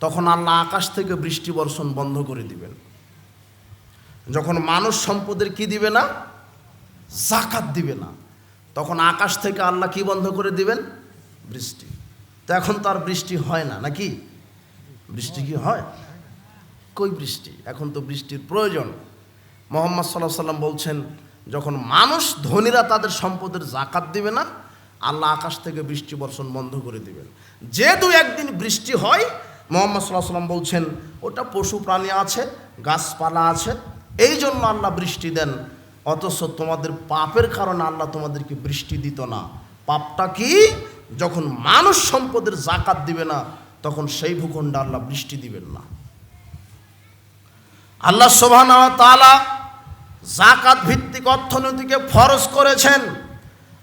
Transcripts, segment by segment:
তখন আল্লাহ আকাশ থেকে বৃষ্টি বর্ষণ বন্ধ করে দিবেন। যখন মানুষ সম্পদের কি দিবে না? জাকাত দিবে না। তখন আকাশ থেকে আল্লাহ কি বন্ধ করে দিবেন? বৃষ্টি। তো এখন তো আর বৃষ্টি হয় না, নাকি? বৃষ্টি কি হয়? কই বৃষ্টি? এখন তো বৃষ্টির প্রয়োজন। মোহাম্মদ সাল্লাহ সাল্লাম বলছেন, যখন মানুষ ধনীরা তাদের সম্পদের জাকাত দিবে না, আল্লাহ আকাশ থেকে বৃষ্টি বর্ষণ বন্ধ করে দিবেন। যে দু একদিন বৃষ্টি হয় মোহাম্মদ সাল্লাহ সাল্লাম বলছেন, ওটা পশু প্রাণী আছে, গাছপালা আছে এই জন্য আল্লাহ বৃষ্টি দেন। অথচ তোমাদের পাপের কারণে আল্লাহ তোমাদেরকে বৃষ্টি দিত না। পাপটা কি? যখন মানুষ সম্পদের জাকাত দিবে না, তখন সেই ভূখণ্ডে আল্লাহ বৃষ্টি দিবেন না। আল্লাহ সোভান জাকাত ভিত্তিক অর্থনীতিকে ফরজ করেছেন।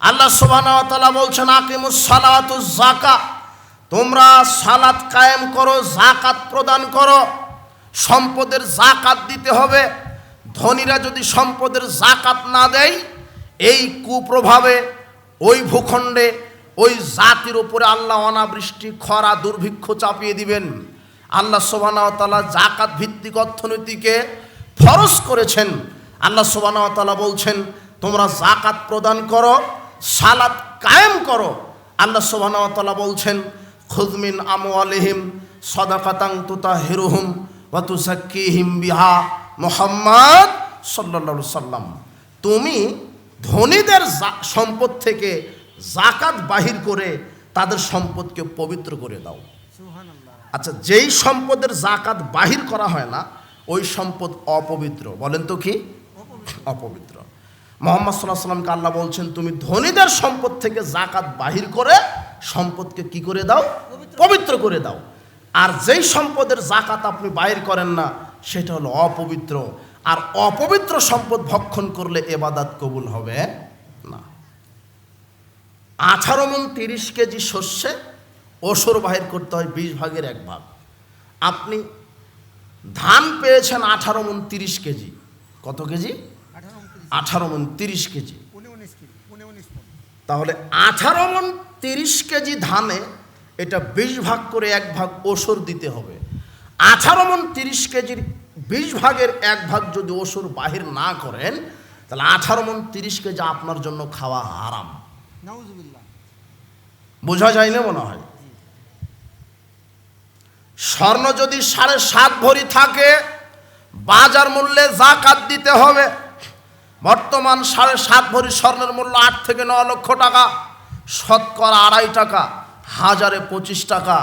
আল্লাহ সোভান তালা বলছেন, আকিমুস সালাতু জাকা তোমরা সালাত কায়েম করো জাকাত প্রদান করো। সম্পদের জাকাত দিতে হবে। ধনীরা যদি সম্পদের জাকাত না দেয়, এই কুপ্রভাবে, ওই ভূখণ্ডে, ওই জাতির উপরে আল্লাহ অনাবৃষ্টি, খরা, দুর্ভিক্ষ চাপিয়ে দিবেন। আল্লাহ সোবানাওতালা জাকাত ভিত্তিক অর্থনীতিকে ফরজ করেছেন। আল্লাহ সোবানাওতালা বলছেন, তোমরা জাকাত প্রদান করো, সালাত কায়েম করো। আল্লাহ সোবানাওতালা বলছেন খুদমিন আমু আলহিম সদাকাতাং তুতা হিরুহুম ওয়াতুসাক্কিহিম বিহা মোহাম্মদ সাল্লা সাল্লাম তুমি ধনীদের সম্পদ থেকে জাকাত বাহির করে তাদের সম্পদকে পবিত্র করে দাও। আচ্ছা যেই সম্পদের জাকাত বাহির করা হয় না ওই সম্পদ অপবিত্র। বলেন তো কি? অপবিত্র। মোহাম্মদ সাল্লাহ সাল্লামকে আল্লাহ বলছেন তুমি ধনীদের সম্পদ থেকে জাকাত বাহির করে সম্পদকে কি করে দাও? পবিত্র। করে দাও। আর যেই সম্পদের জাকাত আপনি বাইর করেন না সেটা হলো অপবিত্র। আর অপবিত্র সম্পদ ভক্ষণ করলে এবাদাত কবুল হবে না। আঠারো মন তিরিশ কেজি শস্যে ওসর বাহির করতে হয় বিশ ভাগের এক ভাগ। আপনি ধান পেয়েছেন আঠারো মন তিরিশ কেজি। কত কেজি? আঠারো মন তিরিশ কেজি। তাহলে আঠারো মন তিরিশ কেজি ধানে এটা বিশ ভাগ করে এক ভাগ ওসর দিতে হবে। আঠারো মন তিরিশ কেজির বিশ ভাগের এক ভাগ যদি ওসর বাহির না করেন তাহলে আঠারো মন তিরিশ কেজি আপনার জন্য খাওয়া হারাম। বোঝা যায় না মনে হয়। স্বর্ণ যদি সাড়ে সাত ভরি থাকে বাজার মূল্যে জাকাত দিতে হবে। বর্তমান সাড়ে সাত ভরি স্বর্ণের মূল্য আট থেকে ন লক্ষ টাকা, শতকরা আড়াই টাকা, হাজারে পঁচিশ টাকা,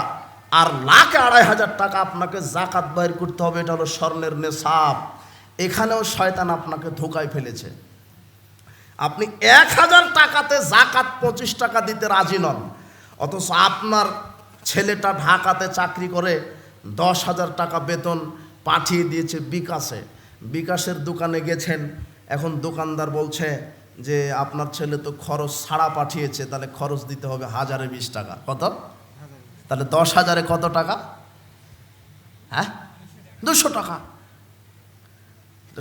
আর লাখে আড়াই হাজার টাকা আপনাকে জাকাত বাইর করতে হবে, এটা হলো স্বর্ণের নেশাব। এখানেও শয়তান আপনাকে ধোকায় ফেলেছে। আপনি এক হাজার টাকাতে জাকাত পঁচিশ টাকা দিতে রাজি নন, অথচ আপনার ছেলেটা ঢাকাতে চাকরি করে দশ হাজার টাকা বেতন পাঠিয়ে দিয়েছে বিকাশে। বিকাশের দোকানে গেছেন এখন দোকানদার বলছে যে, আপনার ছেলে তো খরচ ছাড়া পাঠিয়েছে, তাহলে খরচ দিতে হবে হাজারে বিশ টাকা। কত? তাহলে দশ হাজারে কত টাকা? হ্যাঁ? দুশো টাকা।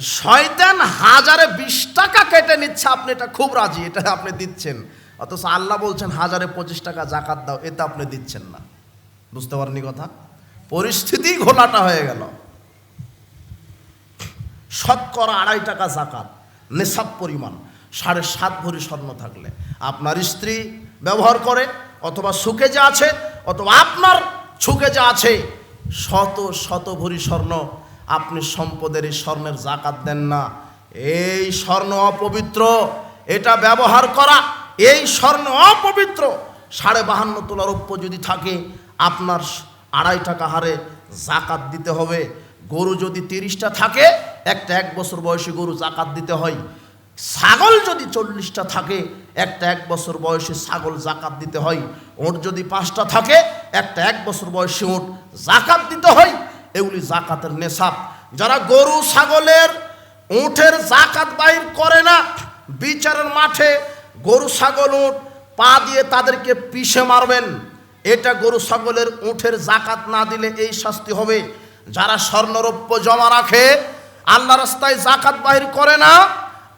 শয়তান হাজারে বিশ টাকা কেটে নিচ্ছে, আপনি এটা খুব রাজি, এটা আপনি দিচ্ছেন। অথচ আল্লাহ বলছেন, হাজারে পঁচিশ টাকা জাকাত দাও, এটা আপনি দিচ্ছেন না। বুঝতে পারেননি কথা? পরিস্থিতি ঘোলাটা হয়ে গেল। শতকরা আড়াই টাকা জাকাত। নেশাব পরিমাণ, সাড়ে সাত ভরি স্বর্ণ থাকলে। আপনার স্ত্রী ব্যবহার করে, অথবা সুখে যা আছে, অথবা আপনার সুখে যা আছে, শত শত ভরি স্বর্ণ আপনি সম্পদের এই স্বর্ণের জাকাত দেন না। এই স্বর্ণ অপবিত্র, এটা ব্যবহার করা, এই স্বর্ণ অপবিত্র, সাড়ে বাহান্ন তোলা রৌপ্য যদি থাকে, আপনার আড়াই টাকা হারে জাকাত দিতে হবে। গরু যদি তিরিশটা থাকে একটা এক বছর বয়সী গরু জাকাত দিতে হয়। ছাগল যদি চল্লিশটা থাকে, একটা এক বছর বয়সী ছাগল জাকাত দিতে হয়। ওট যদি পাঁচটা থাকে, একটা এক বছর বয়সী ওট জাকাত দিতে হয়। এগুলি জাকাতের নেশাব। যারা গরু ছাগলের উঠের জাকাত বাইর করে না, বিচারের মাঠে গরু ছাগল উঠ পা দিয়ে তাদেরকে পিষে মারবেন। এটা গরু ছাগলের উঠের জাকাত না দিলে এই শাস্তি হবে। যারা স্বর্ণরৌপ্য জমা রাখে আল্লাহ রাস্তায় জাকাত বাহির করে না,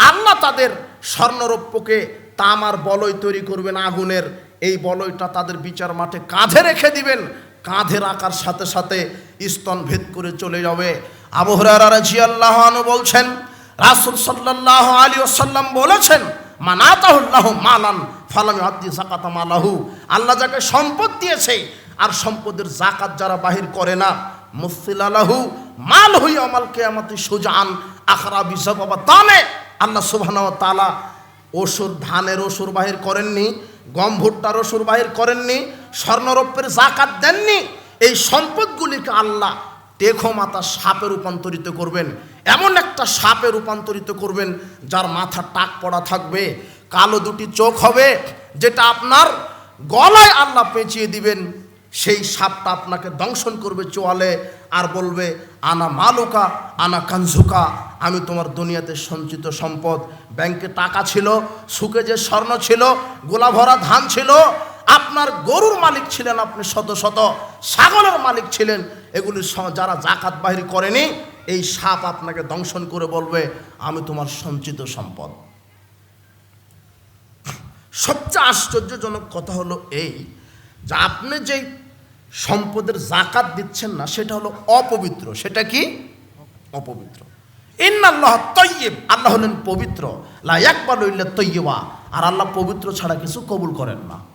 আল্লাহ তাদের স্বর্ণরৌপ্যকে তামার বলয় তৈরি করবেন আগুনের। এই বলয়টা তাদের বিচার মাঠে কাঁধে রেখে দিবেন, কাঁধে রাখার সাথে সাথে স্তন ভেদ করে চলে যাবে। আবু হুরায়রা রাদিয়াল্লাহু বলছেন, রাসূল সাল্লাল্লাহু আলাইহি ওয়াসাল্লাম বলেছেন, মানাতাহুল্লাহু মালান ফালাম আদি জাকাত মালাহু। আল্লাহ যাকে সম্পদ দিয়েছে, আর সম্পদের জাকাত যারা বাহির করে না মুফিলালাহু মাল হই আমাল কেয়ামতি সুজান, আখরা বিসাবাবা তানে আল্লাহ সুবহানাহু ওয়া তাআলা ওসুর ধানের ওসুর বাহির করেননি, গম ভুট্টার ওসুর বাহির করেননি স্বর্ণরৌপ্যের জাকাত দেননি। এই সম্পদগুলিকে আল্লাহ টেঘো মাথা সাপে রূপান্তরিত করবেন। এমন একটা সাপে রূপান্তরিত করবেন, যার মাথা টাক পড়া থাকবে, কালো দুটি চোখ হবে, যেটা আপনার গলায় আল্লাহ পেঁচিয়ে দিবেন। সেই সাপটা আপনাকে দংশন করবে চোয়ালে আর বলবে, আনা মালুকা, আনা কাঞ্জুকা আমি তোমার দুনিয়াতে সঞ্চিত সম্পদ। ব্যাংকে টাকা ছিল সুকে যে স্বর্ণ ছিল গোলা ভরা ধান ছিল, আপনার গরুর মালিক ছিলেন আপনি শত শত, ছাগলের মালিক ছিলেন। এগুলি যারা জাকাত বাহির করেনি, এই সাপ আপনাকে দংশন করে বলবে, আমি তোমার সঞ্চিত সম্পদ। সবচেয়ে আশ্চর্যজনক কথা হলো এই যে আপনি যেই সম্পদের জাকাত দিচ্ছেন না, সেটা হলো অপবিত্র। সেটা কি? অপবিত্র। ইন্নাল্লাহ তৈয়ব, আল্লাহ হলেন পবিত্র। লা একবার লইলে তৈয়বা। আর আল্লাহ পবিত্র ছাড়া কিছু কবুল করেন না।